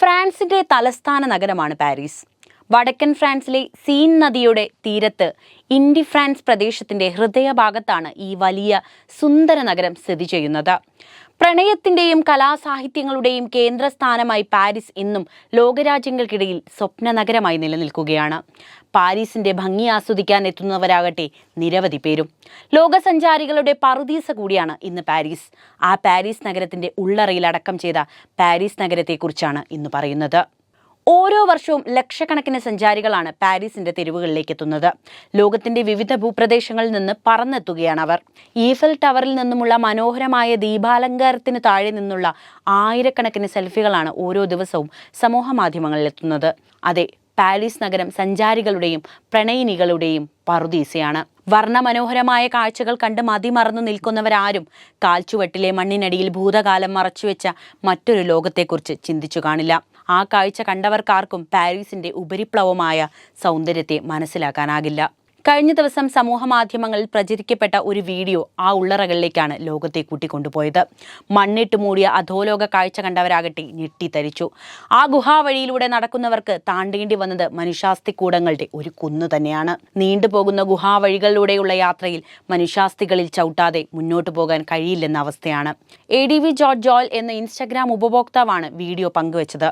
ഫ്രാൻസിന്റെ തലസ്ഥാന നഗരമാണ് പാരീസ്. വടക്കൻ ഫ്രാൻസിലെ സീൻ നദിയുടെ തീരത്ത് ഇൻഡി ഫ്രാൻസ് പ്രദേശത്തിന്റെ ഹൃദയഭാഗത്താണ് ഈ വലിയ സുന്ദര നഗരം സ്ഥിതി ചെയ്യുന്നത്. പ്രണയത്തിന്റെയും കലാസാഹിത്യങ്ങളുടെയും കേന്ദ്രസ്ഥാനമായി പാരീസ് ഇന്നും ലോകരാജ്യങ്ങൾക്കിടയിൽ സ്വപ്ന നഗരമായി നിലനിൽക്കുകയാണ്. പാരീസിന്റെ ഭംഗി ആസ്വദിക്കാൻ എത്തുന്നവരാകട്ടെ നിരവധി പേരും. ലോകസഞ്ചാരികളുടെ പറുദീസ കൂടിയാണ് ഇന്ന് പാരീസ്. ആ പാരീസ് നഗരത്തിന്റെ ഉള്ളറയിൽ അടക്കം ചെയ്ത പാരീസ് നഗരത്തെക്കുറിച്ചാണ് ഇന്ന് പറയുന്നത്. ഓരോ വർഷവും ലക്ഷക്കണക്കിന് സഞ്ചാരികളാണ് പാരീസിന്റെ തെരുവുകളിലേക്ക് എത്തുന്നത് ലോകത്തിന്റെ വിവിധ ഭൂപ്രദേശങ്ങളിൽ നിന്ന് പറന്നെത്തുകയാണ് അവർ. ഈഫൽ ടവറിൽ നിന്നുമുള്ള മനോഹരമായ ദീപാലങ്കാരത്തിന് താഴെ നിന്നുള്ള ആയിരക്കണക്കിന് സെൽഫികളാണ് ഓരോ ദിവസവും സമൂഹ മാധ്യമങ്ങളിൽ എത്തുന്നത് അതെ പാരീസ് നഗരം സഞ്ചാരികളുടെയും പ്രണയിനികളുടെയും പറുദീസയാണ്. വർണമനോഹരമായ കാഴ്ചകൾ കണ്ട് മതിമറന്നു നിൽക്കുന്നവരാരും കാൽച്ചുവട്ടിലെ മണ്ണിനടിയിൽ ഭൂതകാലം മറച്ചുവെച്ച മറ്റൊരു ലോകത്തെക്കുറിച്ച് ചിന്തിച്ചു കാണില്ല. ആ കാഴ്ച കണ്ടവർക്കാർക്കും പാരീസിന്റെ ഉപരിപ്ലവമായ സൗന്ദര്യത്തെ മനസ്സിലാക്കാനാകില്ല കഴിഞ്ഞ ദിവസം സമൂഹ മാധ്യമങ്ങളിൽ പ്രചരിക്കപ്പെട്ട ഒരു വീഡിയോ ആ ഉള്ളറകളിലേക്കാണ് ലോകത്തെ കൂട്ടിക്കൊണ്ടുപോയത്. മണ്ണിട്ട് മൂടിയ അധോലോക കാഴ്ച കണ്ടവരാകട്ടെ ഞെട്ടിത്തരിച്ചു. ആ ഗുഹാവഴിയിലൂടെ നടക്കുന്നവർക്ക് താണ്ടേണ്ടി വന്നത് മനുഷ്യാസ്തിക്കൂടങ്ങളുടെ ഒരു കുന്നു തന്നെയാണ്. നീണ്ടുപോകുന്ന ഗുഹാവഴികളിലൂടെയുള്ള യാത്രയിൽ മനുഷ്യാസ്തികളിൽ ചവിട്ടാതെ മുന്നോട്ട് പോകാൻ കഴിയില്ലെന്ന അവസ്ഥയാണ്. എ ഡി വി ജോർജ് ജോൽ എന്ന ഇൻസ്റ്റഗ്രാം ഉപഭോക്താവാണ് വീഡിയോ പങ്കുവച്ചത്.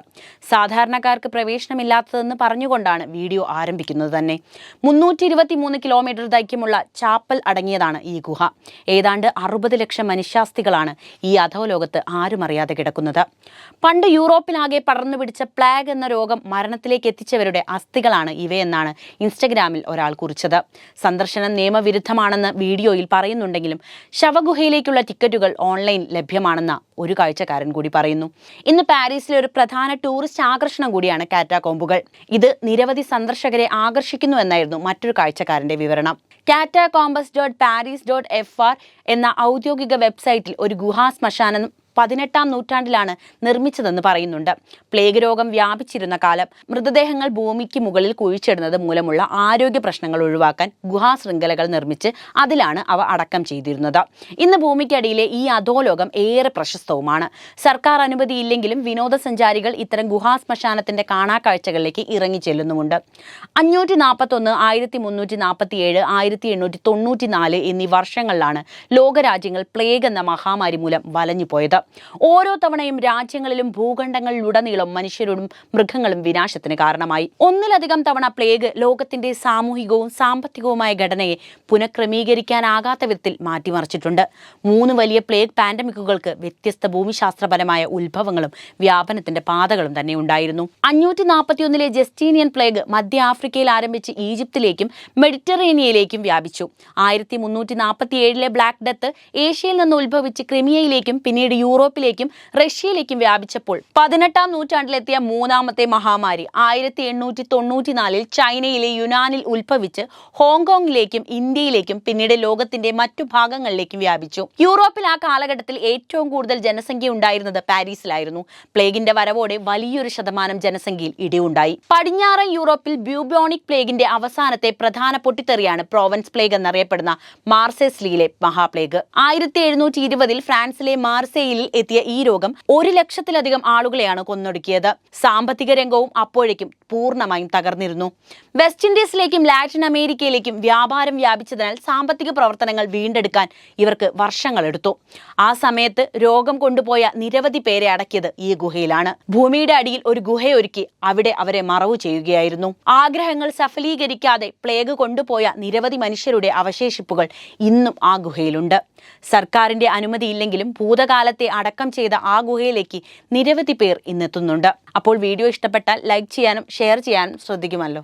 സാധാരണക്കാർക്ക് പ്രവേശനമില്ലാത്തതെന്ന് പറഞ്ഞുകൊണ്ടാണ് വീഡിയോ ആരംഭിക്കുന്നത് തന്നെ. മുന്നൂറ്റി മൂന്ന് കിലോമീറ്റർ ദൈർഘ്യമുള്ള ചാപ്പൽ അടങ്ങിയതാണ് ഈ ഗുഹ. ഏതാണ്ട് അറുപത് ലക്ഷം മനുഷ്യാസ്ഥികളാണ് ഈ അധോലോകത്ത് ആരും അറിയാതെ കിടക്കുന്നത്. പണ്ട് യൂറോപ്പിലാകെ പടർന്നു പിടിച്ച പ്ലാഗ് എന്ന രോഗം മരണത്തിലേക്ക് എത്തിച്ചവരുടെ അസ്ഥികളാണ് ഇവയെന്നാണ് ഇൻസ്റ്റഗ്രാമിൽ ഒരാൾ കുറിച്ചത്. സന്ദർശനം നിയമവിരുദ്ധമാണെന്ന് വീഡിയോയിൽ പറയുന്നുണ്ടെങ്കിലും ശവഗുഹയിലേക്കുള്ള ടിക്കറ്റുകൾ ഓൺലൈൻ ലഭ്യമാണെന്ന ഒരു കാഴ്ചക്കാരൻ കൂടി പറയുന്നു. ഇന്ന് പാരീസിലെ ഒരു പ്രധാന ടൂറിസ്റ്റ് ആകർഷണം കൂടിയാണ് കാറ്റാകോമ്പുകൾ ഇത് നിരവധി സന്ദർശകരെ ആകർഷിക്കുന്നു എന്നായിരുന്നു മറ്റൊരു കാഴ്ചക്കാരന്റെ വിവരണം. Catacombs dot Paris dot F R എന്ന ഔദ്യോഗിക വെബ്സൈറ്റിൽ ഒരു ഗുഹാ ശ്മശാനം പതിനെട്ടാം നൂറ്റാണ്ടിലാണ് നിർമ്മിച്ചതെന്ന് പറയുന്നുണ്ട്. പ്ലേഗ് രോഗം വ്യാപിച്ചിരുന്ന കാലം മൃതദേഹങ്ങൾ ഭൂമിക്ക് മുകളിൽ കുഴിച്ചിടുന്നത് മൂലമുള്ള ആരോഗ്യ പ്രശ്നങ്ങൾ ഒഴിവാക്കാൻ ഗുഹാശൃംഖലകൾ നിർമ്മിച്ച് അതിലാണ് അവ അടക്കം ചെയ്തിരുന്നത്. ഇന്ന് ഭൂമിക്കടിയിലെ ഈ അധോലോകം ഏറെ പ്രശസ്തവുമാണ്. സർക്കാർ അനുമതി ഇല്ലെങ്കിലും വിനോദസഞ്ചാരികൾ ഇത്തരം ഗുഹാ ശ്മശാനത്തിന്റെ കാണാക്കാഴ്ചകളിലേക്ക് ഇറങ്ങി ചെല്ലുന്നുമുണ്ട്. അഞ്ഞൂറ്റി നാൽപ്പത്തൊന്ന് ആയിരത്തി മുന്നൂറ്റി നാൽപ്പത്തി ഏഴ് ആയിരത്തി എണ്ണൂറ്റി തൊണ്ണൂറ്റി നാല് എന്നീ വർഷങ്ങളിലാണ് ലോകരാജ്യങ്ങൾ പ്ലേഗ് എന്ന മഹാമാരി മൂലം വലഞ്ഞു പോയത് ഓരോ തവണയും രാജ്യങ്ങളിലും ഭൂഖണ്ഡങ്ങളിലുടനീളം മനുഷ്യരോടും മൃഗങ്ങളും വിനാശത്തിന് കാരണമായി. ഒന്നിലധികം തവണ പ്ലേഗ് ലോകത്തിന്റെ സാമൂഹികവും സാമ്പത്തികവുമായ ഘടനയെ പുനഃക്രമീകരിക്കാനാകാത്ത വിധത്തിൽ മാറ്റിമറിച്ചിട്ടുണ്ട്. മൂന്ന് വലിയ പ്ലേഗ് പാൻഡമിക്കുകൾക്ക് വ്യത്യസ്ത ഭൂമിശാസ്ത്രപരമായ ഉത്ഭവങ്ങളും വ്യാപനത്തിന്റെ പാതകളും തന്നെ ഉണ്ടായിരുന്നു. അഞ്ഞൂറ്റി നാൽപ്പത്തിയൊന്നിലെ ജസ്റ്റീനിയൻ പ്ലേഗ് മധ്യ ആഫ്രിക്കയിൽ ആരംഭിച്ച് ഈജിപ്തിലേക്കും മെഡിറ്ററേനിയയിലേക്കും വ്യാപിച്ചു. ആയിരത്തി മുന്നൂറ്റി നാൽപ്പത്തി ഏഴിലെ ബ്ലാക്ക് ഡെത്ത് ഏഷ്യയിൽ നിന്ന് ഉത്ഭവിച്ച് ക്രിമിയയിലേക്കും പിന്നീട് യൂറോപ്പിലേക്കും റഷ്യയിലേക്കും വ്യാപിച്ചപ്പോൾ പതിനെട്ടാം നൂറ്റാണ്ടിലെത്തിയ മൂന്നാമത്തെ മഹാമാരി ആയിരത്തി എണ്ണൂറ്റി തൊണ്ണൂറ്റിനാലിൽ ചൈനയിലെ യുനാനിൽ ഉത്ഭവിച്ച് ഹോങ്കോങ്ങിലേക്കും ഇന്ത്യയിലേക്കും പിന്നീട് ലോകത്തിന്റെ മറ്റു ഭാഗങ്ങളിലേക്കും വ്യാപിച്ചു. യൂറോപ്പിൽ ആ കാലഘട്ടത്തിൽ ഏറ്റവും കൂടുതൽ ജനസംഖ്യ ഉണ്ടായിരുന്നത് പാരീസിലായിരുന്നു. പ്ലേഗിന്റെ വരവോടെ വലിയൊരു ശതമാനം ജനസംഖ്യയിൽ ഇടിവുണ്ടായി. പടിഞ്ഞാറൻ യൂറോപ്പിൽ ബ്യൂബോണിക് പ്ലേഗിന്റെ അവസാനത്തെ പ്രധാന പൊട്ടിത്തെറിയാണ് പ്രോവൻസ് പ്ലേഗ് എന്നറിയപ്പെടുന്ന മാർസെസ്ലിയിലെ മഹാപ്ലേഗ്. ആയിരത്തി എഴുന്നൂറ്റി ഇരുപതിൽ ഫ്രാൻസിലെ മാർസെയിൽ എത്തിയ ഈ രോഗം ഒരു ലക്ഷത്തിലധികം ആളുകളെയാണ് കൊന്നൊടുക്കിയത്. സാമ്പത്തിക രംഗവും അപ്പോഴേക്കും പൂർണമായും തകർന്നിരുന്നു. വെസ്റ്റ് ഇൻഡീസിലേക്കും ലാറ്റിൻ അമേരിക്കയിലേക്കും വ്യാപാരം വ്യാപിച്ചതിനാൽ സാമ്പത്തിക പ്രവർത്തനങ്ങൾ വീണ്ടെടുക്കാൻ ഇവർക്ക് വർഷങ്ങളെടുത്തു ആ സമയത്ത് രോഗം കൊണ്ടുപോയ നിരവധി പേരെ അടക്കിയത് ഈ ഗുഹയിലാണ്. ഭൂമിയുടെ അടിയിൽ ഒരു ഗുഹയൊരുക്കി അവിടെ അവരെ മറവു ചെയ്യുകയായിരുന്നു. ആഗ്രഹങ്ങൾ സഫലീകരിക്കാതെ പ്ലേഗ് കൊണ്ടുപോയ നിരവധി മനുഷ്യരുടെ അവശേഷിപ്പുകൾ ഇന്നും ആ ഗുഹയിലുണ്ട്. സർക്കാരിന്റെ അനുമതിയില്ലെങ്കിലും ഭൂതകാലത്തെ അടക്കം ചെയ്ത ആ ഗുഹയിലേക്ക് നിരവധി പേർ ഇന്നെത്തുന്നുണ്ട്. അപ്പോൾ വീഡിയോ ഇഷ്ടപ്പെട്ടാൽ ലൈക്ക് ചെയ്യാനും ഷെയർ ചെയ്യാനും ശ്രദ്ധിക്കുമല്ലോ.